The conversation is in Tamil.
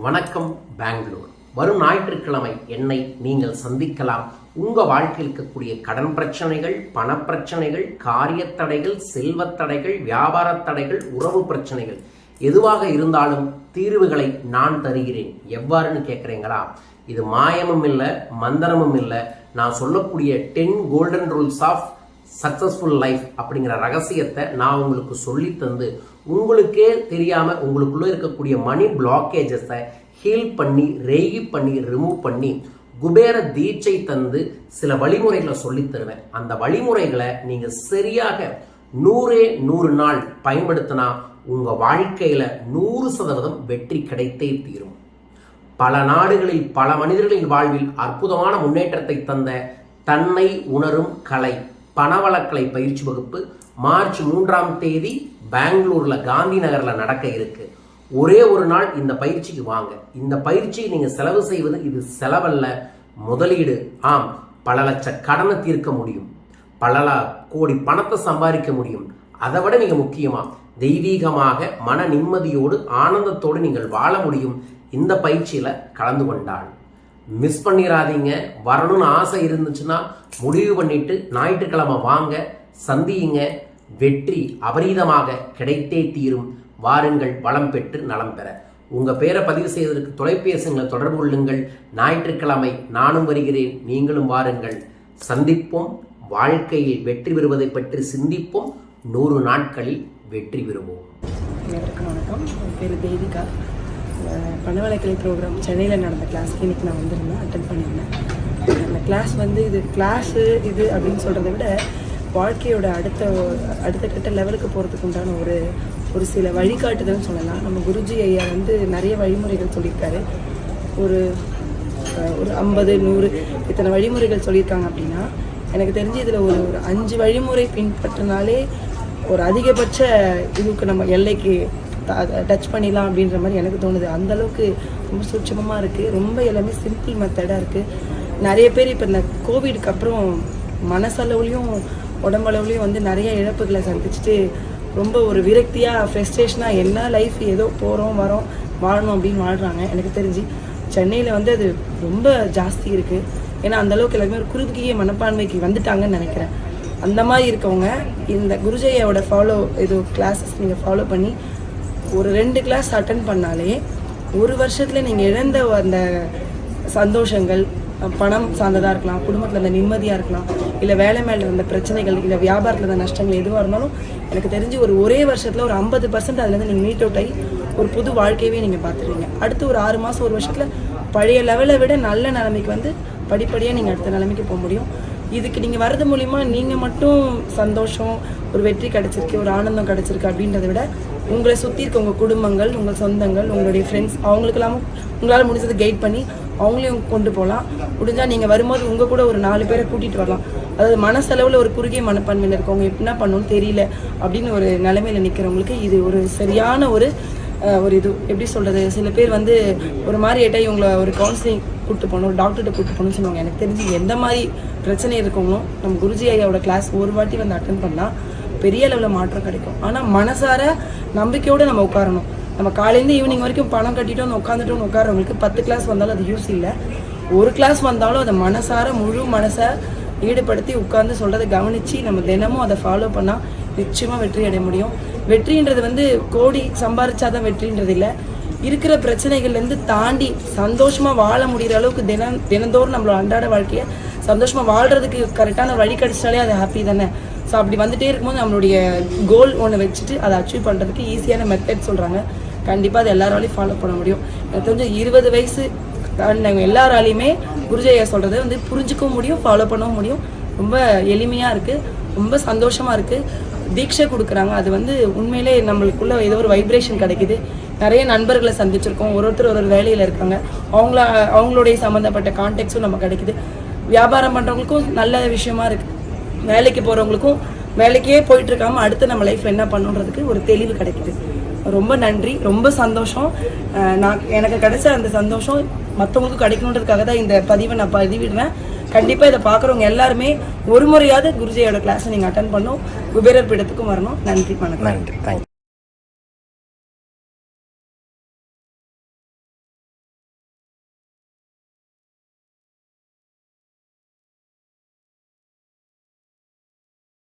வணக்கம் பெங்களூர். வரும் ஞாயிற்றுக்கிழமை என்னை நீங்கள் சந்திக்கலாம். உங்கள் வாழ்க்கையில் இருக்கக்கூடிய கடன் பிரச்சனைகள் பணப்பிரச்சனைகள் காரியத்தடைகள் தடைகள் செல்வத் தடைகள் வியாபாரத் தடைகள் உறவு பிரச்சனைகள் எதுவாக இருந்தாலும் தீர்வுகளை நான் தருகிறேன். எவ்வாறுன்னு கேட்குறீங்களா இது மாயமும் இல்லை மந்திரமும் இல்லை. நான் சொல்லக்கூடிய ten golden rules of successful life அப்படிங்கிற ரகசியத்தை நான் உங்களுக்கு சொல்லி தந்து உங்களுக்கே தெரியாமல் உங்களுக்குள்ளே இருக்கக்கூடிய மணி பிளாக்கேஜஸை ஹீல் பண்ணி ரெய்கி பண்ணி ரிமூவ் பண்ணி குபேர தீட்சை தந்து சில வழிமுறைகளை சொல்லித் தருவேன். அந்த வழிமுறைகளை நீங்கள் சரியாக நூறே நூறு நாள் பயன்படுத்தினா உங்கள் வாழ்க்கையில் நூறு சதவீதம் வெற்றி கிடைத்தே தீரும். பல நாடுகளில் பல மனிதர்களின் வாழ்வில் அற்புதமான முன்னேற்றத்தை தந்த தன்னை உணரும் கலை பணவளக்கலை பயிற்சி வகுப்பு மார்ச் மூன்றாம் தேதி பெங்களூரில் காந்தி நகரில் நடக்க இருக்கு. ஒரே ஒரு நாள் இந்த பயிற்சிக்கு வாங்க. இந்த பயிற்சியை நீங்கள் செலவு செய்வது இது செலவல்ல. முதலீடு ஆம். பல லட்ச கடனை தீர்க்க முடியும். பல கோடி பணத்தை சம்பாதிக்க முடியும். அதை விட மிக முக்கியமாக தெய்வீகமாக மன நிம்மதியோடு ஆனந்தத்தோடு நீங்கள் வாழ முடியும். இந்த பயிற்சியில் கலந்து கொண்டாள். மிஸ் பண்ணிடாதீங்க வரணும்னு ஆசை இருந்துச்சுன்னா முடிவு பண்ணிட்டு ஞாயிற்றுக்கிழமை வாங்க சந்தியுங்க. வெற்றி அபரீதமாக கிடைத்தே தீரும். வாருங்கள் வளம் பெற்று நலம் பெற. உங்கள் பேரை பதிவு செய்வதற்கு தொலைபேசிகளை தொடர்பு கொள்ளுங்கள். ஞாயிற்றுக்கிழமை நானும் வருகிறேன் நீங்களும் வாருங்கள். சந்திப்போம். வாழ்க்கையில் வெற்றி பெறுவதை பற்றி சிந்திப்போம். நூறு நாட்களில் வெற்றி பெறுவோம். வணக்கம். பேர் தேவிகா. பணவளக்கலை ப்ரோக்ராம் சென்னையில் நடந்த கிளாஸ்க்கு இன்றைக்கி நான் வந்திருந்தேன் அட்டன் பண்ணியிருந்தேன். அந்த கிளாஸ் வந்து இது கிளாஸு இது அப்படின்னு சொல்கிறத விட வாழ்க்கையோட அடுத்த அடுத்த கட்ட லெவலுக்கு போகிறதுக்கு உண்டான ஒரு ஒரு சில வழிகாட்டுதல்னு சொல்லலாம். நம்ம குருஜி ஐயா வந்து நிறைய வழிமுறைகள் சொல்லியிருக்காரு. ஒரு ஒரு ஐம்பது நூறு இத்தனை வழிமுறைகள் சொல்லியிருக்காங்க அப்படின்னா எனக்கு தெரிஞ்சு இதில் ஒரு ஒரு அஞ்சு வழிமுறை பின்பற்றினாலே ஒரு அதிகபட்ச இதுக்கு நம்ம எல்லைக்கு டச் பண்ணிடலாம் அப்படின்ற மாதிரி எனக்கு தோணுது. அந்த அளவுக்கு ரொம்ப சூட்சமமாக இருக்குது ரொம்ப எல்லாமே சிம்பிள் மெத்தடாக இருக்குது நிறைய பேர் இப்போ இந்த கோவிடுக்கு அப்புறம் மனசளவுலையும் உடம்பளவுலையும் வந்து நிறைய இழப்புகளை சந்திச்சுட்டு ரொம்ப ஒரு விரக்தியாக ஃப்ரெஸ்ட்ரேஷனாக என்ன லைஃப் ஏதோ போகிறோம் வரோம் வாழணும் அப்படின்னு வாழ்கிறாங்க எனக்கு தெரிஞ்சு சென்னையில் வந்து அது ரொம்ப ஜாஸ்தி இருக்குது ஏன்னா அந்த அளவுக்கு எல்லாருமே ஒரு குறுகிய மனப்பான்மைக்கு வந்துட்டாங்கன்னு நினைக்கிறேன். அந்த மாதிரி இருக்கவங்க இந்த குருஜையோட ஃபாலோ இது கிளாஸஸ் நீங்கள் ஃபாலோ பண்ணி ஒரு ரெண்டு கிளாஸ் அட்டன் பண்ணாலே ஒரு வருஷத்தில் நீங்கள் இழந்த அந்த சந்தோஷங்கள் பணம் சார்ந்ததாக இருக்கலாம் குடும்பத்தில் இருந்த நிம்மதியாக இருக்கலாம் இல்லை வேலை மேலே இருந்த பிரச்சனைகள் இல்லை வியாபாரத்தில் இருந்த நஷ்டங்கள் எதுவாக இருந்தாலும் எனக்கு தெரிஞ்சு ஒரு ஒரே வருஷத்தில் ஒரு ஐம்பது பர்சன்ட் அதுலேருந்து நீங்கள் மீட் அவுட் ஆகி ஒரு புது வாழ்க்கையவே நீங்கள் பார்த்துருவீங்க. அடுத்து ஒரு ஆறு மாதம் ஒரு வருஷத்தில் பழைய லெவலை விட நல்ல நிலைமைக்கு வந்து படிப்படியாக நீங்கள் அடுத்த நிலைமைக்கு போக முடியும். இதுக்கு நீங்கள் வர்றது மூலிமா நீங்கள் மட்டும் சந்தோஷம் ஒரு வெற்றி கிடச்சிருக்கு ஒரு ஆனந்தம் கிடச்சிருக்கு அப்படின்றத விட உங்களை சுற்றி இருக்க உங்கள் குடும்பங்கள் உங்கள் சொந்தங்கள் உங்களுடைய ஃப்ரெண்ட்ஸ் அவங்களுக்கெல்லாம் உங்களால் முடிஞ்சதை கைட் பண்ணி அவங்களையும் கொண்டு போகலாம். முடிஞ்சால் நீங்கள் வரும்போது உங்கள் கூட ஒரு நாலு பேரை கூட்டிகிட்டு வரலாம். அதாவது மனசளவில் ஒரு குறுகிய மனப்பான்மையில் இருக்கவங்க என்ன பண்ணணும்னு தெரியல அப்படின்னு ஒரு நிலைமையில் நிற்கிறவங்களுக்கு இது ஒரு சரியான ஒரு ஒரு இது. எப்படி சொல்கிறது சில பேர் வந்து ஒரு மாதிரி ஏட்டா இவங்களை ஒரு கவுன்சிலிங் கூப்பிட்டு போகணும் ஒரு டாக்டர்கிட்ட கூப்பிட்டு போகணும்னு சொல்லுவாங்க. எனக்கு தெரிஞ்சு எந்த மாதிரி பிரச்சனை இருக்கவங்களோ நம்ம குருஜி ஐயாவோட கிளாஸ் ஒரு வாட்டி வந்து அட்டன் பண்ணால் பெரிய லெவலில் மாற்றம் கிடைக்கும். ஆனால் மனசார நம்பிக்கையோடு நம்ம உட்காரணும். நம்ம காலையிலேருந்து ஈவினிங் வரைக்கும் பணம் கட்டிட்டோம்னு உட்காந்துட்டோம்னு உட்காரவங்களுக்கு பத்து கிளாஸ் வந்தாலும் அது யூஸ் இல்லை. ஒரு கிளாஸ் வந்தாலும் அதை மனசார முழு மனசை ஈடுபடுத்தி உட்கார்ந்து சொல்கிறத கவனித்து நம்ம தினமும் அதை ஃபாலோ பண்ணால் நிச்சயமாக வெற்றி அடைய முடியும். வெற்றின்றது வந்து கோடி சம்பாரிச்சாதான் வெற்றின்றது இல்லை. இருக்கிற பிரச்சனைகள்லேருந்து தாண்டி சந்தோஷமாக வாழ முடிகிற அளவுக்கு தினம் தினந்தோறும் நம்மளோட அன்றாட வாழ்க்கையை சந்தோஷமாக வாழ்கிறதுக்கு கரெக்டான வழி கிடச்சாலே அது ஹாப்பி தானே. ஸோ அப்படி வந்துட்டே இருக்கும்போது நம்மளுடைய கோல் ஒன்று வச்சுட்டு அதை அச்சீவ் பண்ணுறதுக்கு ஈஸியான மெத்தட் சொல்கிறாங்க கண்டிப்பாக அது எல்லாராலையும் ஃபாலோ பண்ண முடியும். எனக்கு தெரிஞ்ச இருபது வயசு நாங்கள் எல்லாராலையுமே குருஜையா சொல்கிறத வந்து புரிஞ்சுக்கவும் முடியும் ஃபாலோ பண்ணவும் முடியும். ரொம்ப எளிமையாக இருக்குது ரொம்ப சந்தோஷமாக இருக்குது தீட்சை கொடுக்குறாங்க. அது வந்து உண்மையிலே நம்மளுக்குள்ள ஏதோ ஒரு வைப்ரேஷன் கிடைக்குது. நிறைய நண்பர்களை சந்திச்சிருக்கோம். ஒரு ஒருத்தர் ஒரு ஒரு வேலையில் இருக்காங்க. அவங்கள அவங்களுடைய சம்மந்தப்பட்ட கான்டாக்ட்ஸும் நம்ம கிடைக்குது. வியாபாரம் பண்ணுறவங்களுக்கும் நல்ல விஷயமா இருக்குது வேலைக்கு போகிறவங்களுக்கும் வேலைக்கே போயிட்டு இருக்காம அடுத்து நம்ம லைஃப் என்ன பண்ணுன்றதுக்கு ஒரு தெளிவு கிடைக்குது. ரொம்ப நன்றி ரொம்ப சந்தோஷம். நான் எனக்கு கிடைச்ச அந்த சந்தோஷம் மற்றவங்களுக்கும் கிடைக்கணுன்றதுக்காக தான் இந்த பதிவை நான் பதிவிடுறேன். கண்டிப்பாக இதை பார்க்குறவங்க எல்லாருமே ஒரு முறையாவது குருஜியோட கிளாஸை நீங்கள் அட்டன் பண்ணும் குபேரர் பீடத்துக்கும் வரணும். நன்றி வணக்கம். நன்றி தேங்க்யூ